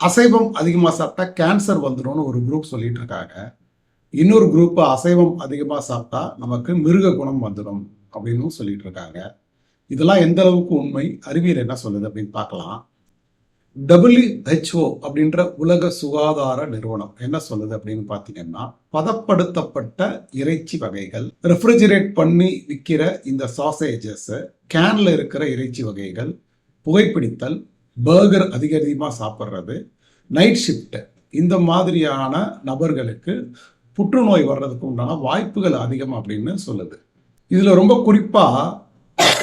அசைவம் அதிகமாக சாப்பிட்டா கேன்சர் வந்துடும்னு ஒரு குரூப் சொல்லிட்டு இருக்காங்க இன்னொரு குரூப் அசைவம் அதிகமாக சாப்பிட்டா நமக்கு மிருக குணம் வந்துடும் அப்படின்னு சொல்லிட்டு இருக்காங்க இதெல்லாம் எந்த அளவுக்கு உண்மை? அறிவியல் என்ன சொல்லுது அப்படின்னு பார்க்கலாம். டபிள்யூஹெச்ஓ அப்படின்ற உலக சுகாதார நிறுவனம் என்ன சொல்லுது அப்படின்னு பார்த்தீங்கன்னா பதப்படுத்தப்பட்ட இறைச்சி வகைகள் ரெஃப்ரிஜரேட் பண்ணி விற்கிற இந்த சாசேஜஸ் கேன்ல இருக்கிற இறைச்சி வகைகள் புகைப்பிடித்தல் பர்கர் அதிக அதிகமாக சாப்பிட்றது. நைட் ஷிஃப்ட்டு இந்த மாதிரியான நபர்களுக்கு புற்றுநோய் வர்றதுக்கு உண்டான வாய்ப்புகள் அதிகம் அப்படின்னு சொல்லுது. இதில் ரொம்ப குறிப்பாக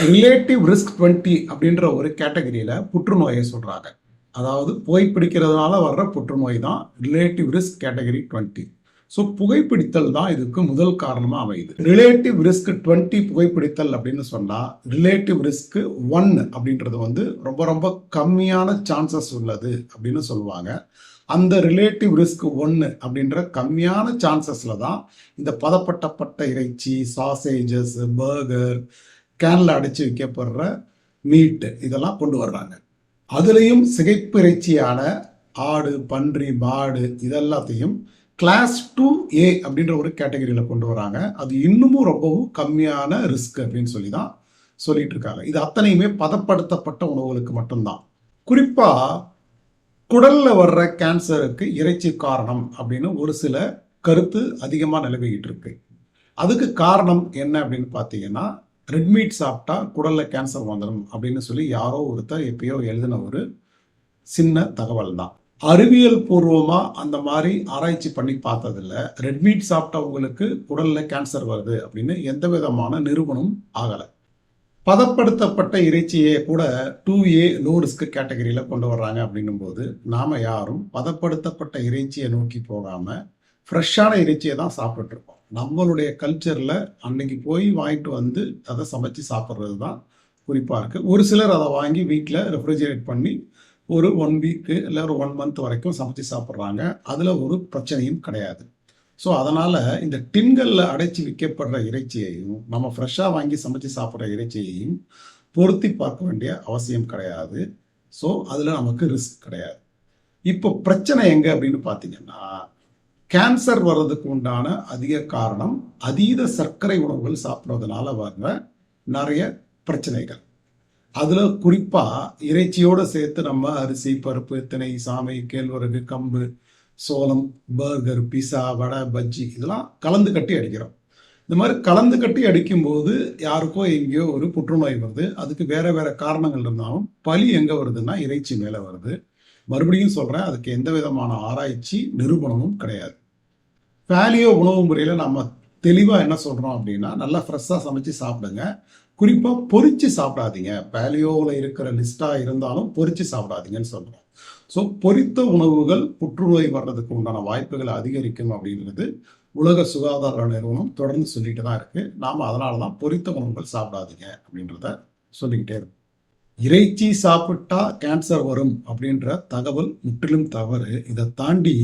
ரிலேட்டிவ் ரிஸ்க் டுவெண்ட்டி அப்படின்ற ஒரு கேட்டகரியில் புற்றுநோயை சொல்கிறாங்க அதாவது போய் பிடிக்கிறதுனால வர்ற புற்றுநோய் தான் relative risk category twenty so புகைப்பிடித்தல் தான் இதுக்கு முதல் காரணமாக அமையுது. ரிலேட்டிவ் ரிஸ்க் டுவெண்ட்டி புகைப்பிடித்தல் அப்படின்னு சொன்னால் ரிலேட்டிவ் ரிஸ்க் ஒன் அப்படின்றது வந்து ரொம்ப ரொம்ப கம்மியான சான்சஸ் உள்ளது அப்படின்னு சொல்லுவாங்க. அந்த ரிலேட்டிவ் ரிஸ்க் ஒன்று அப்படின்ற கம்மியான சான்சஸில் தான் இந்த பதப்பட்டப்பட்ட இறைச்சி சாசேஜஸ் பர்கர் கேனில் அடைச்சி விற்கப்படுற மீட்டு இதெல்லாம் கொண்டு வர்றாங்க. அதுலேயும் சிகைப்பு இறைச்சியான ஆடு பன்றி மாடு இதெல்லாத்தையும் கிளாஸ் டூ ஏ அப்படின்ற ஒரு கேட்டகரியில் கொண்டு வராங்க. அது இன்னமும் ரொம்பவும் கம்மியான ரிஸ்க் அப்படின்னு சொல்லி தான் சொல்லிட்டு இருக்காங்க. இது அத்தனையுமே பதப்படுத்தப்பட்ட உணவுகளுக்கு மட்டும்தான். குறிப்பாக குடலில் வர்ற கேன்சருக்கு இறைச்சி காரணம் அப்படின்னு ஒரு சில கருத்து அதிகமாக நிலவிக்கிட்டு இருக்கு. அதுக்கு காரணம் என்ன அப்படின்னு பார்த்தீங்கன்னா ரெட் மீட் சாப்பிட்டா குடலில் கேன்சர் வந்துடும் அப்படின்னு சொல்லி யாரோ ஒருத்தர் எப்பயோ எழுதின ஒரு சின்ன தகவல் தான் அறிவியல் பூர்வமாக அந்த மாதிரி ஆராய்ச்சி பண்ணி பார்த்ததில்ல. ரெட் மீட் சாப்பிட்டவங்களுக்கு உடலில் கேன்சர் வருது அப்படின்னு எந்த விதமான நிறுவனம் ஆகலை. பதப்படுத்தப்பட்ட இறைச்சியை கூட டூ ஏ லோ ரிஸ்க் கேட்டகரியில் கொண்டு வர்றாங்க அப்படின்னும் போது நாம் யாரும் பதப்படுத்தப்பட்ட இறைச்சியை நோக்கி போகாமல் ஃப்ரெஷ்ஷான இறைச்சியை தான் சாப்பிட்டுட்டு நம்மளுடைய கல்ச்சரில் அன்னைக்கு போய் வாங்கிட்டு வந்து அதை சமைச்சு சாப்பிட்றது தான் குறிப்பாக இருக்குது ஒரு சிலர் அதை வாங்கி வீட்டில் ரெஃப்ரிஜரேட் பண்ணி ஒரு ஒன் வீக்கு இல்லை ஒரு ஒன் மந்த் வரைக்கும் சமைச்சு சாப்பிட்றாங்க. அதில் ஒரு பிரச்சனையும் கிடையாது. ஸோ அதனால் இந்த டின்களில் அடைச்சி விற்கப்படுற இறைச்சியையும் நம்ம ஃப்ரெஷ்ஷாக வாங்கி சமைச்சு சாப்பிட்ற இறைச்சியையும் பொருத்தி பார்க்க வேண்டிய அவசியம் கிடையாது. ஸோ அதில் நமக்கு ரிஸ்க் கிடையாது. இப்போ பிரச்சனை எங்கே அப்படின்னு பார்த்தீங்கன்னா கேன்சர் வர்றதுக்கு உண்டான அதிக காரணம் அதீத சர்க்கரை உணவுகள் சாப்பிட்றதுனால வர்ற நிறைய பிரச்சனைகள். அதில் குறிப்பாக இறைச்சியோடு சேர்த்து நம்ம அரிசி பருப்பு திணை சாமை கேழ்வரகு கம்பு சோளம் பர்கர் பிஸா வடை பஜ்ஜி இதெல்லாம் கலந்து கட்டி அடிக்கிறோம். இந்த மாதிரி கலந்து கட்டி அடிக்கும்போது யாருக்கோ எங்கேயோ ஒரு புற்றுநோய் வருது. அதுக்கு வேற வேற காரணங்கள் இருந்தாலும் பலி எங்கே வருதுன்னா இறைச்சி மேலே வருது. மறுபடியும் சொல்கிறேன் அதுக்கு எந்த விதமான ஆராய்ச்சி நிரூபணமும் கிடையாது. பேலியோ உணவு முறையில் நம்ம தெளிவாக என்ன சொல்கிறோம் அப்படின்னா நல்லா ஃப்ரெஷ்ஷாக சமைச்சு சாப்பிடுங்க. குறிப்பாக பொறிச்சு சாப்பிடாதீங்க. பேலியோவில் இருக்கிற லிஸ்ட்டாக இருந்தாலும் பொறிச்சு சாப்பிடாதீங்கன்னு சொல்கிறோம் ஸோ பொரித்த உணவுகள் புற்றுநோய் வர்றதுக்கு உண்டான வாய்ப்புகளை அதிகரிக்கும் அப்படின்றது உலக சுகாதார நிறுவனம் தொடர்ந்து சொல்லிட்டு தான் இருக்குது நாம் அதனால தான் பொரித்த உணவுகள் சாப்பிடாதீங்க அப்படின்றத சொல்லிக்கிட்டே இருக்கும். இறைச்சி சாப்பிட்டா கேன்சர் வரும் அப்படின்ற தகவல் முற்றிலும் தவறு. இதை தாண்டி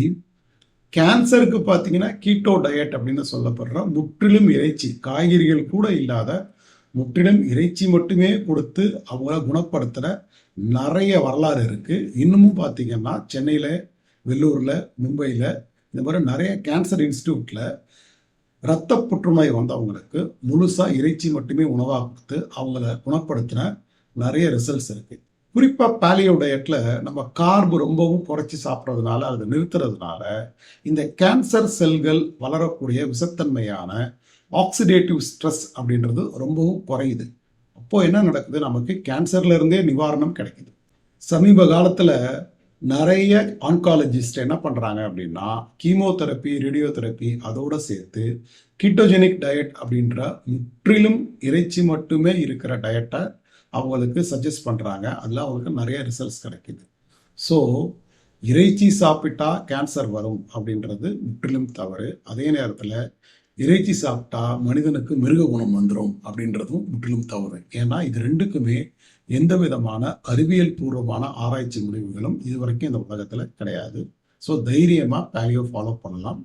கேன்சருக்கு பார்த்தீங்கன்னா கீட்டோ டயட் அப்படின்னு சொல்லப்படுற முற்றிலும் இறைச்சி. காய்கறிகள் கூட இல்லாத முற்றிலும் இறைச்சி மட்டுமே கொடுத்து அவங்கள குணப்படுத்துகிற நிறைய வரலாறு இருக்குது இன்னமும் பார்த்தீங்கன்னா சென்னையில் வெள்ளூரில் மும்பையில் இந்த மாதிரி நிறைய கேன்சர் இன்ஸ்டியூட்டில் இரத்த புற்றுநோய் வந்தவங்களுக்கு முழுசாக இறைச்சி மட்டுமே உணவாக கொடுத்து அவங்கள குணப்படுத்தின நிறைய ரிசல்ட்ஸ் இருக்குது குறிப்பாக பேலியோ டயட்டில் நம்ம கார்பு ரொம்பவும் குறைச்சி சாப்பிட்றதுனால அதை நிறுத்துறதுனால இந்த கேன்சர் செல்கள் வளரக்கூடிய விஷத்தன்மையான ஆக்சிடேட்டிவ் ஸ்ட்ரெஸ் அப்படின்றது ரொம்பவும் குறையுது. அப்போது என்ன நடக்குது? நமக்கு கேன்சர்ல இருந்தே நிவாரணம் கிடைக்குது. சமீப காலத்தில் நிறைய ஆன்காலஜிஸ்ட் என்ன பண்ணுறாங்க அப்படின்னா கீமோதெரப்பி ரேடியோதெரப்பி அதோடு சேர்த்து கீட்டோஜெனிக் டயட் அப்படின்ற முற்றிலும் இறைச்சி மட்டுமே இருக்கிற டயட்டை அவங்களுக்கு சஜஸ்ட் பண்ணுறாங்க அதில் அவங்களுக்கு நிறைய ரிசல்ட்ஸ் கிடைக்குது. ஸோ இறைச்சி சாப்பிட்டா கேன்சர் வரும் அப்படின்றது முற்றிலும் தவறு. அதே நேரத்தில் இறைச்சி சாப்பிட்டா மனிதனுக்கு மிருக குணம் வந்துடும் அப்படின்றதும் முற்றிலும் தவறு. ஏன்னா இது ரெண்டுக்குமே எந்த விதமான அறிவியல் பூர்வமான ஆராய்ச்சி முடிவுகளும் இதுவரைக்கும் இந்த உலகத்தில் கிடையாது. ஸோ தைரியமாக பேலியோ ஃபாலோ பண்ணலாம்.